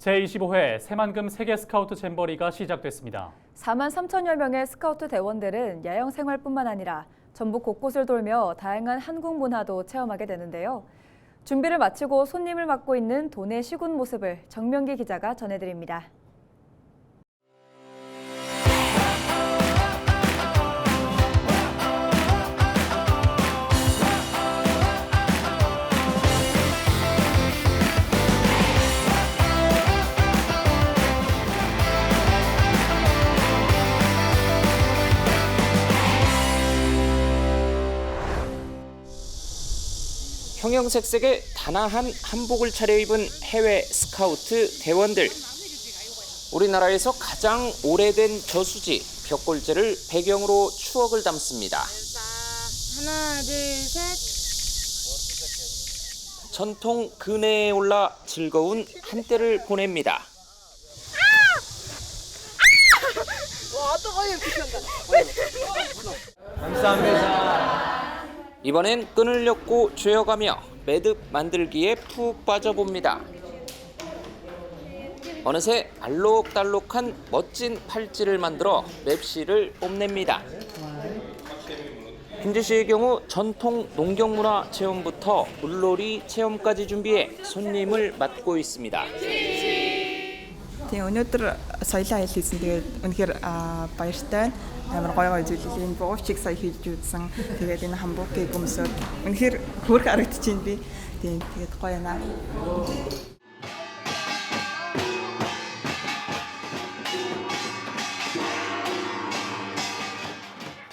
제25회 새만금 세계 스카우트 잼버리가 시작됐습니다. 4만 3천여 명의 스카우트 대원들은 야영 생활뿐만 아니라 전국 곳곳을 돌며 다양한 한국 문화도 체험하게 되는데요. 준비를 마치고 손님을 맡고 있는 도내 시군 모습을 정명기 기자가 전해드립니다. 형형색색의 단아한 한복을 차려입은 해외 스카우트 대원들. 우리나라에서 가장 오래된 저수지 벽골제를 배경으로 추억을 담습니다. 하나, 둘, 셋. 전통 그네에 올라 즐거운 한때를 보냅니다. 이번엔 끈을 엮고 죄어가며 매듭 만들기에 푹 빠져봅니다. 어느새 알록달록한 멋진 팔찌를 만들어 맵시를 뽐냅니다. 김제시의 경우 전통 농경문화 체험부터 물놀이 체험까지 준비해 손님을 맡고 있습니다. Тийм өнөөдөр соёлын аялал хийсэн. Тэгээд үнэхээр аа, баяртай. Амар гоё гоё зүйлийн буучиг сая хийж үзсэн. Тэгээд энэ хамбургийг өмсөд үнэхээр хөөрх харагдчихээн би. Тийм тэгээд гоё наа.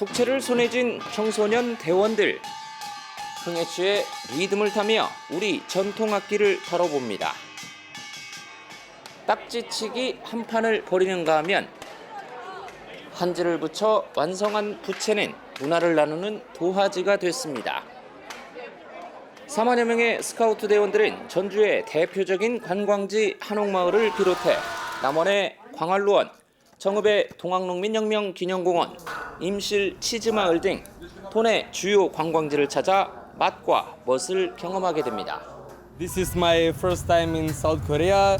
북채를 손에 쥔 청소년 대원들. 흥에 취해 리듬을 타며 우리 전통 악기를 다뤄봅니다. 딱지치기 한 판을 벌이는가 하면 한지를 붙여 완성한 부채는 문화를 나누는 도화지가 됐습니다. 4만여 명의 스카우트 대원들은 전주의 대표적인 관광지 한옥마을을 비롯해 남원의 광활루원, 정읍의 동학농민혁명 기념공원, 임실 치즈마을 등 도내 주요 관광지를 찾아 맛과 멋을 경험하게 됩니다. This is my first time in South Korea.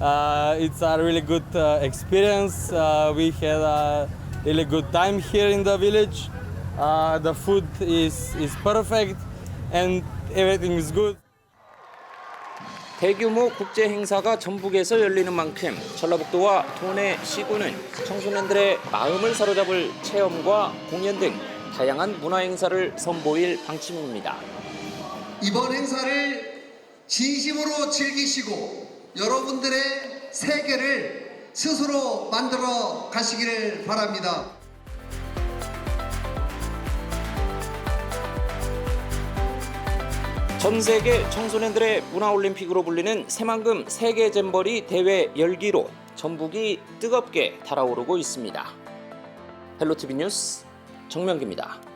Uh, it's a really good uh, experience. Uh, we had a really good time here in the village. Uh, the food is, is perfect and everything is good. 대규모 국제 행사가 전북에서 열리는 만큼 전라북도와 도내 시군은 청소년들의 마음을 사로잡을 체험과 공연 등 다양한 문화 행사를 선보일 방침입니다. 이번 행사를 진심으로 즐기시고 여러분들의 세계를 스스로 만들어 가시기를 바랍니다. 전 세계 청소년들의 문화올림픽으로 불리는 새만금 세계 잼버리 대회 열기로 전북이 뜨겁게 달아오르고 있습니다. 헬로티비 뉴스 정명기입니다.